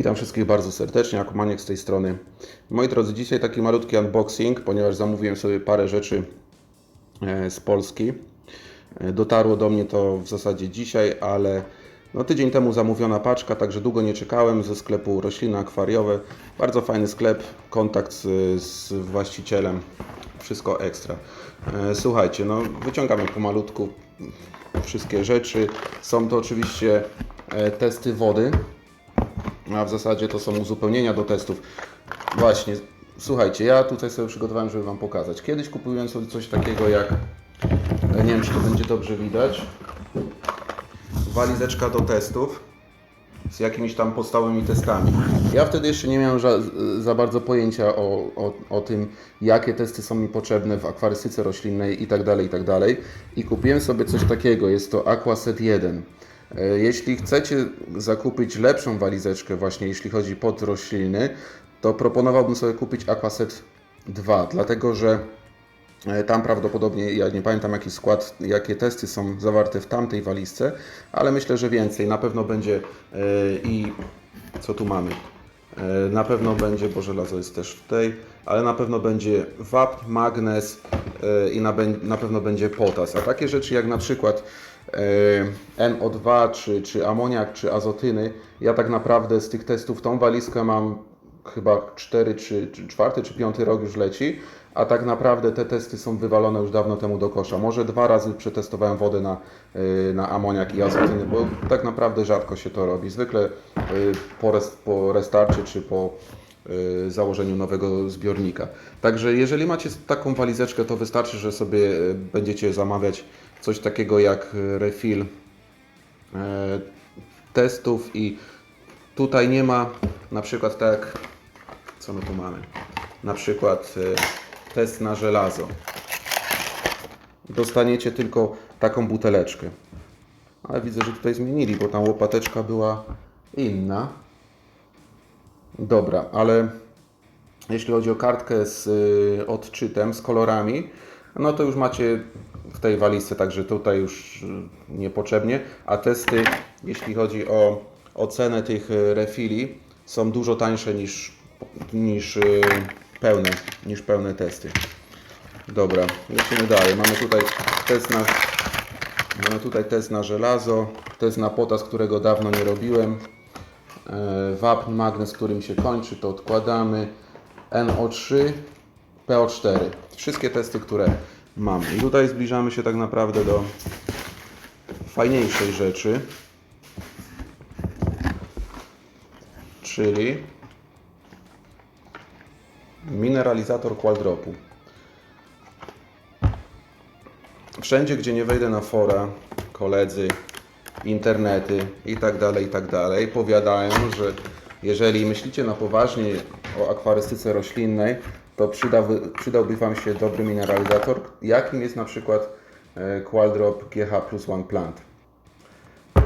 Witam wszystkich bardzo serdecznie, Akumaniek z tej strony. Moi drodzy, dzisiaj taki malutki unboxing, ponieważ zamówiłem sobie parę rzeczy e, z Polski. E, Dotarło do mnie to w zasadzie dzisiaj, ale no tydzień temu zamówiona paczka, także długo nie czekałem ze sklepu Rośliny Akwariowe. Bardzo fajny sklep, kontakt z, z właścicielem, wszystko ekstra. E, Słuchajcie, no wyciągamy pomalutku wszystkie rzeczy. Są to oczywiście testy wody, a w zasadzie to są uzupełnienia do testów. Właśnie, słuchajcie, ja tutaj sobie przygotowałem, żeby Wam pokazać. Kiedyś kupiłem sobie coś takiego jak, nie wiem czy to będzie dobrze widać, walizeczka do testów z jakimiś tam podstawowymi testami. Ja wtedy jeszcze nie miałem za, za bardzo pojęcia o, o, o tym, jakie testy są mi potrzebne w akwarystyce roślinnej i tak dalej, i tak. I kupiłem sobie coś takiego, jest to Aquaset 1. E, Jeśli chcecie zakupić lepszą walizeczkę właśnie jeśli chodzi pod rośliny, to proponowałbym sobie kupić Aquaset 2, dlatego że E, Tam prawdopodobnie, ja nie pamiętam jaki skład, jakie testy są zawarte w tamtej walizce, ale myślę, że więcej. Na pewno będzie e, i co tu mamy? Na pewno będzie, bo żelazo jest też w tej, ale na pewno będzie wapń, magnez i na, na pewno będzie potas. A takie rzeczy jak na przykład NO2, czy, czy amoniak, czy azotyny, ja tak naprawdę z tych testów tą walizkę mam chyba 4 czy, czy 4 czy 5 rok już leci, a tak naprawdę te testy są wywalone już dawno temu do kosza. Może dwa razy przetestowałem wodę na, y, na amoniak i azotyny, bo tak naprawdę rzadko się to robi. Zwykle y, po, res, po restarcie czy po założeniu nowego zbiornika. Także jeżeli macie taką walizeczkę, to wystarczy, że sobie będziecie zamawiać coś takiego jak refill y, testów i tutaj nie ma na przykład tak, co my tu mamy? Na przykład e, test na żelazo. Dostaniecie tylko taką buteleczkę. Ale widzę, że tutaj zmienili, bo tam łopateczka była inna. Dobra, ale jeśli chodzi o kartkę z y, odczytem, z kolorami, no to już macie w tej walizce, także tutaj już y, niepotrzebnie. A testy, jeśli chodzi o ocenę tych y, refili, są dużo tańsze niż, niż y, pełne, niż pełne testy. Dobra, lecimy dalej. Mamy tutaj test na, mamy tutaj test na żelazo, test na potas, którego dawno nie robiłem. E, wapń, magnez, którym się kończy, to odkładamy. NO3, PO4. Wszystkie testy, które mamy. I tutaj zbliżamy się tak naprawdę do fajniejszej rzeczy. Czyli mineralizator quadropu. Wszędzie, gdzie nie wejdę na fora, koledzy, internety i tak dalej, i tak powiadają, że jeżeli myślicie na poważnie o akwarystyce roślinnej, to przydałby, przydałby Wam się dobry mineralizator, jakim jest na przykład e, Quadrop GH Plus One Plant. E,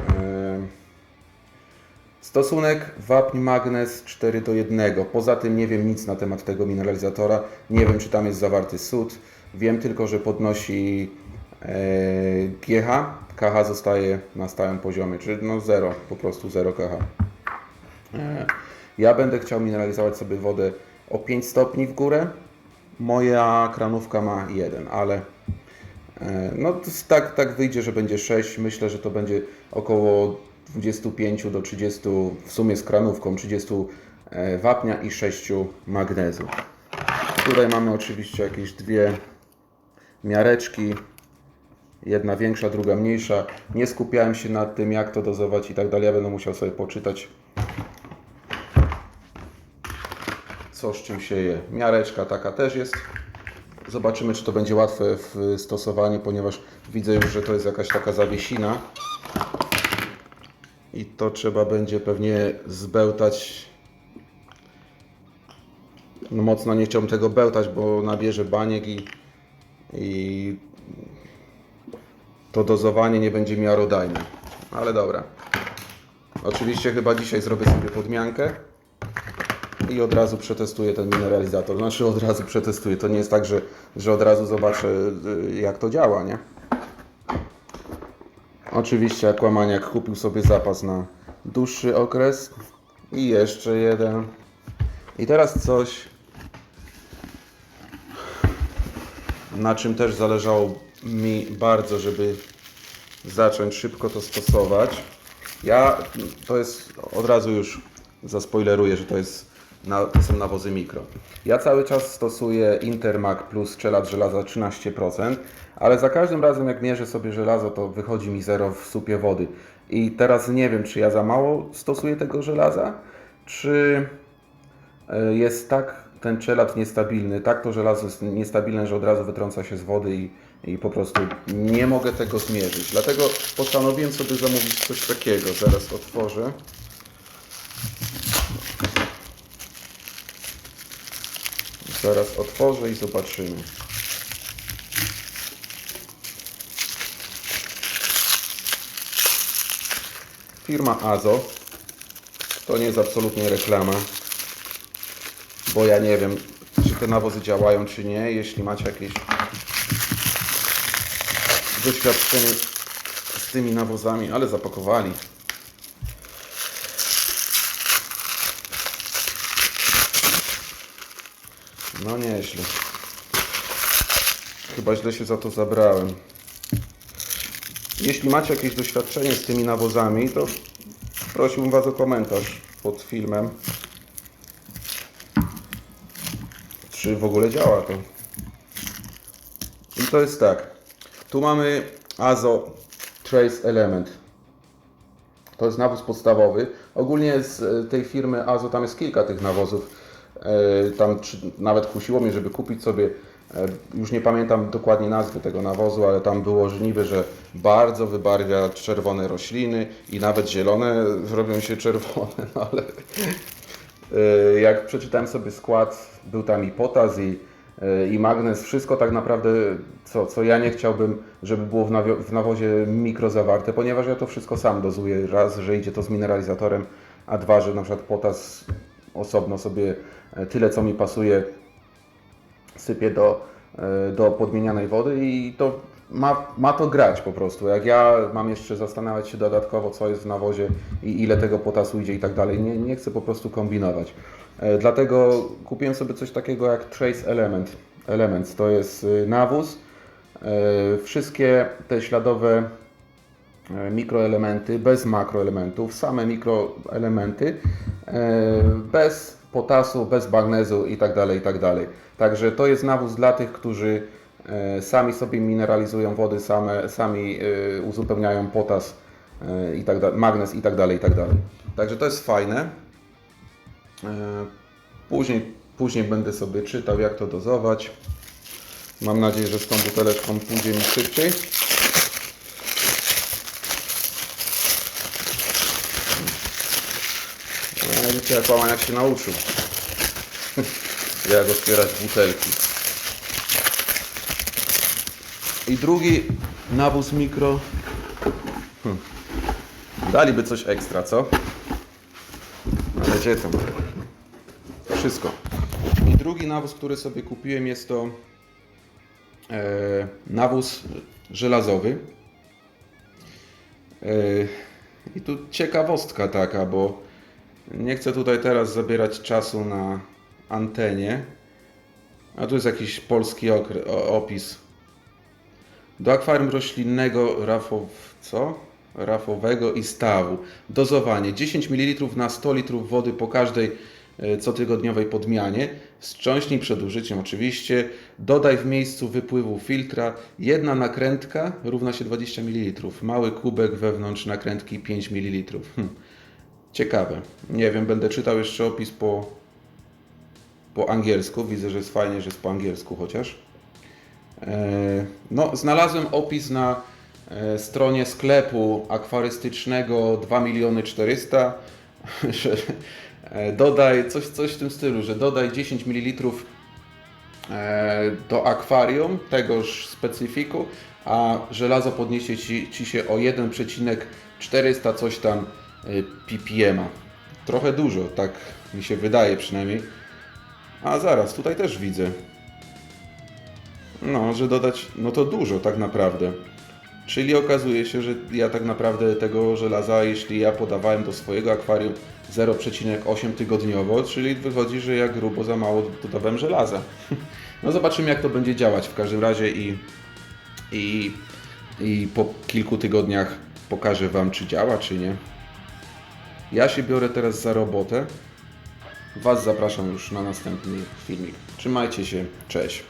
Stosunek wapń magnez 4 do 1. Poza tym nie wiem nic na temat tego mineralizatora. Nie wiem, czy tam jest zawarty sód. Wiem tylko, że podnosi e, GH. KH zostaje na stałym poziomie, czyli no 0, po prostu 0 KH. Ja będę chciał mineralizować sobie wodę o 5 stopni w górę. Moja kranówka ma 1, ale E, No tak, tak wyjdzie, że będzie 6. Myślę, że to będzie około 25 do 30 w sumie z kranówką, 30 e, wapnia i 6 magnezu. Tutaj mamy oczywiście jakieś dwie miareczki. Jedna większa, druga mniejsza. Nie skupiałem się nad tym, jak to dozować i tak dalej. Ja będę musiał sobie poczytać, co z czym się je. Miareczka taka też jest. Zobaczymy, czy to będzie łatwe w stosowaniu, ponieważ widzę już, że to jest jakaś taka zawiesina. I to trzeba będzie pewnie zbełtać. No mocno nie chciałbym tego bełtać, bo nabierze baniek i, i to dozowanie nie będzie miarodajne. Ale dobra. Oczywiście chyba dzisiaj zrobię sobie podmiankę i od razu przetestuję ten mineralizator. Znaczy od razu przetestuję. To nie jest tak, że, że od razu zobaczę y, jak to działa, nie? Oczywiście Aquamaniak kupił sobie zapas na dłuższy okres. I jeszcze jeden. I teraz coś, na czym też zależało mi bardzo, żeby zacząć szybko to stosować. Ja to jest od razu już zaspoileruję, że to jest na, to są nawozy mikro. Ja cały czas stosuję Intermac plus czelat żelaza 13%, ale za każdym razem jak mierzę sobie żelazo, to wychodzi mi zero w supie wody. I teraz nie wiem, czy ja za mało stosuję tego żelaza, czy e, jest tak ten czelat niestabilny, tak to żelazo jest niestabilne, że od razu wytrąca się z wody i, i po prostu nie mogę tego zmierzyć. Dlatego postanowiłem sobie zamówić coś takiego. Zaraz otworzę. Zaraz otworzę i zobaczymy. Firma Azo. To nie jest absolutnie reklama bo ja nie wiem, czy te nawozy działają, czy nie. Jeśli macie jakieś doświadczenie z tymi nawozami, ale zapakowali. No nieźle. Chyba źle się za to zabrałem. Jeśli macie jakieś doświadczenie z tymi nawozami, to prosiłbym Was o komentarz pod filmem. czy w ogóle działa to. I to jest tak. Tu mamy Azo Trace Element. To jest nawóz podstawowy. Ogólnie z tej firmy Azo tam jest kilka tych nawozów. E, Tam nawet kusiło mnie, żeby kupić sobie, e, już nie pamiętam dokładnie nazwy tego nawozu, ale tam było niby, że bardzo wybarwia czerwone rośliny i nawet zielone robią się czerwone, no ale Y, Jak przeczytałem sobie skład, był tam i potas, i, i magnez, wszystko tak naprawdę, co, co ja nie chciałbym, żeby było w, nawio- w nawozie ponieważ ja to wszystko sam dozuję. Raz, że idzie to z mineralizatorem, a dwa, że na przykład potas osobno sobie e, tyle, co mi pasuje, sypię do, e, do podmienianej wody i to ma, ma to grać po prostu. Jak ja mam jeszcze zastanawiać się dodatkowo, co jest w nawozie i ile tego potasu idzie i tak dalej, nie, nie chcę po prostu kombinować. E, Dlatego kupiłem sobie coś takiego jak Trace Element. Elements to jest nawóz. Wszystkie te śladowe mikroelementy, bez makroelementów, same mikroelementy, e, bez potasu, bez magnezu i tak dalej, i tak dalej. Także to jest nawóz dla tych, którzy e, sami sobie mineralizują wody, same, sami e, uzupełniają potas, e, i tak da- magnez i tak dalej, tak dalej. Także to jest fajne. E, Później, później będę sobie czytał, jak to dozować. Mam nadzieję, że z tą buteleczką pójdzie mi szybciej. No, widzicie, jak się nauczył. jak otwierać butelki. I drugi nawóz mikro. Hmm. Daliby coś ekstra, co? Ale gdzie tam? Wszystko. I drugi nawóz, który sobie kupiłem, jest to e, nawóz żelazowy. E, I tu ciekawostka taka, bo nie chcę tutaj teraz zabierać czasu na antenie. A tu jest jakiś polski opis. Do akwarium roślinnego rafow, co? rafowego i stawu. Dozowanie 10 ml na 100 litrów wody po każdej e, cotygodniowej podmianie. Wstrząśnij przed użyciem oczywiście. Dodaj w miejscu wypływu filtra. Jedna nakrętka równa się 20 ml. Mały kubek wewnątrz nakrętki 5 ml. Ciekawe. Nie wiem, będę czytał jeszcze opis po, po angielsku. Widzę, że jest fajnie, że jest po angielsku chociaż. E, No, znalazłem opis na e, stronie sklepu akwarystycznego 2 miliony 400, że e, dodaj coś, coś w tym stylu, że dodaj 10 ml do akwarium tegoż specyfiku, a żelazo podniesie ci, ci się o 1,400 coś tam e, ppm. Trochę dużo, tak mi się wydaje przynajmniej. A zaraz, tutaj też widzę. No, że dodać, no to dużo tak naprawdę. Czyli okazuje się, że ja tak naprawdę tego żelaza, jeśli ja podawałem do swojego akwarium 0,8 tygodniowo, czyli wychodzi, że ja grubo za mało dodawałem żelaza. No zobaczymy jak to będzie działać w każdym razie i, i, i po kilku tygodniach pokażę Wam czy działa czy nie. Ja się biorę teraz za robotę. Was zapraszam już na następny filmik. Trzymajcie się, cześć.